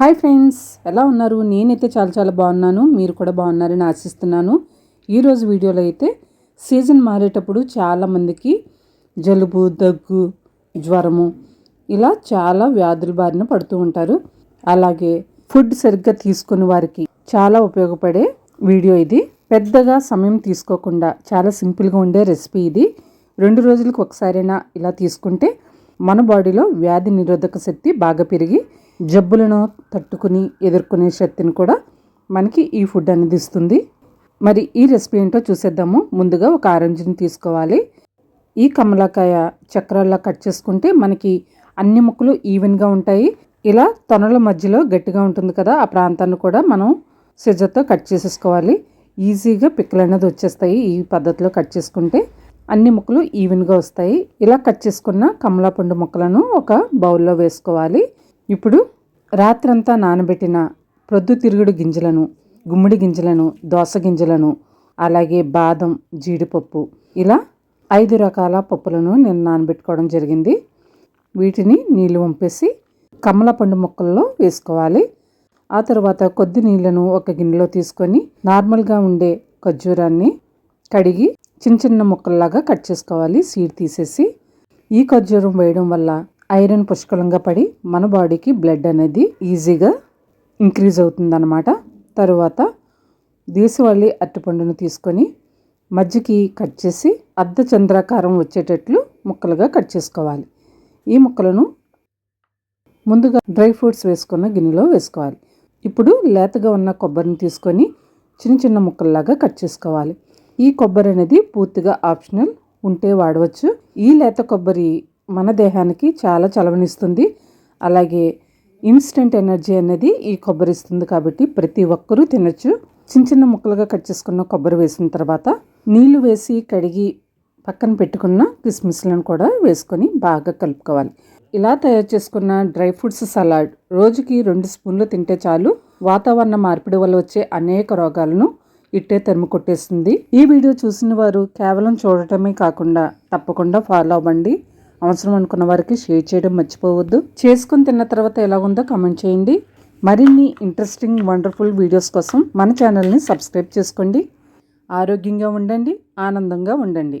Hi friends ఎలా ఉన్నారు? నేనైతే చాలా చాలా బాగున్నాను. మీరు కూడా బాగున్నారని ఆశిస్తున్నాను. ఈరోజు వీడియోలో అయితే సీజన్ మారేటప్పుడు చాలామందికి జలుబు దగ్గు జ్వరము ఇలా చాలా వ్యాధుల బారిన పడుతూ ఉంటారు. అలాగే ఫుడ్ సరిగ్గా తీసుకుని వారికి చాలా ఉపయోగపడే వీడియో ఇది. పెద్దగా సమయం తీసుకోకుండా చాలా సింపుల్గా ఉండే రెసిపీ ఇది. రెండు రోజులకు ఒకసారైనా ఇలా తీసుకుంటే మన బాడీలో వ్యాధి నిరోధక శక్తి బాగా పెరిగి జబ్బులను తట్టుకుని ఎదుర్కొనే శక్తిని కూడా మనకి ఈ ఫుడ్ అనేది ఇస్తుంది మరి ఈ రెసిపీ ఏంటో చూసేద్దాము. ముందుగా ఒక ఆరెంజ్ని తీసుకోవాలి. ఈ కమలాకాయ చక్రాల్లో కట్ చేసుకుంటే మనకి అన్ని ముక్కలు ఈవెన్గా ఉంటాయి. ఇలా తొనల మధ్యలో గట్టిగా ఉంటుంది కదా ఆ ప్రాంతాన్ని కూడా మనం సిజర్తో కట్ చేసేసుకోవాలి. ఈజీగా పిక్కలు అనేది వచ్చేస్తాయి ఈ పద్ధతిలో కట్ చేసుకుంటే. అన్ని ముక్కలు ఈవెన్గా వస్తాయి. ఇలా కట్ చేసుకున్న కమలాపండు ముక్కలను ఒక బౌల్లో వేసుకోవాలి. ఇప్పుడు రాత్రంతా నానబెట్టిన ప్రొద్దుతిరుగుడు గింజలను గుమ్మడి గింజలను దోస గింజలను అలాగే బాదం జీడిపప్పు ఇలా ఐదు రకాల పప్పులను నేను నానబెట్టుకోవడం జరిగింది. వీటిని నీళ్ళు వంపేసి కమలపండు ముక్కల్లో వేసుకోవాలి. ఆ తర్వాత కొద్ది నీళ్ళను ఒక గిన్నెలో తీసుకొని నార్మల్గా ఉండే ఖర్జూరాన్ని కడిగి చిన్న చిన్న ముక్కల్లాగా కట్ చేసుకోవాలి. సీడ్ తీసేసి ఈ ఖర్జూరం వేయడం వల్ల ఐరన్ పుష్కలంగా పడి మన బాడీకి బ్లడ్ అనేది ఈజీగా ఇంక్రీజ్ అవుతుందన్నమాట. తరువాత దేశవాళీ అరటిపండును తీసుకొని మజ్జికి కట్ చేసి అర్ధ చంద్రాకారం వచ్చేటట్లు ముక్కలుగా కట్ చేసుకోవాలి. ఈ ముక్కలను ముందుగా డ్రై ఫ్రూట్స్ వేసుకున్న గిన్నెలో వేసుకోవాలి. ఇప్పుడు లేతగా ఉన్న కొబ్బరిని తీసుకొని చిన్న చిన్న ముక్కల్లాగా కట్ చేసుకోవాలి. ఈ కొబ్బరి అనేది పూర్తిగా ఆప్షనల్ ఉంటే వాడవచ్చు. ఈ లేత కొబ్బరి మన దేహానికి చాలా చలవనిస్తుంది. అలాగే ఇన్స్టెంట్ ఎనర్జీ అనేది ఈ కొబ్బరి ఇస్తుంది కాబట్టి ప్రతి ఒక్కరూ తినచ్చు. చిన్న చిన్న ముక్కలుగా కట్ చేసుకున్న కొబ్బరి వేసిన తర్వాత నీళ్ళు వేసి కడిగి పక్కన పెట్టుకున్న కిస్మిస్లను కూడా వేసుకొని బాగా కలుపుకోవాలి. ఇలా తయారు చేసుకున్న డ్రై ఫ్రూట్స్ సలాడ్ రోజుకి రెండు స్పూన్లు తింటే చాలు. వాతావరణ మార్పిడి వల్ల వచ్చే అనేక రోగాలను ఇట్టే తరిమి కొట్టేస్తుంది. ఈ వీడియో చూసిన వారు కేవలం చూడటమే కాకుండా తప్పకుండా ఫాలో అవ్వండి. అవసరం అనుకున్న వారికి షేర్ చేయడం మర్చిపోవద్దు. చేసుకుని తిన్న తర్వాత ఎలా ఉందో కామెంట్ చేయండి. మరిన్ని ఇంట్రెస్టింగ్ వండర్ఫుల్ వీడియోస్ కోసం మన ఛానల్ని సబ్స్క్రైబ్ చేసుకోండి. ఆరోగ్యంగా ఉండండి ఆనందంగా ఉండండి.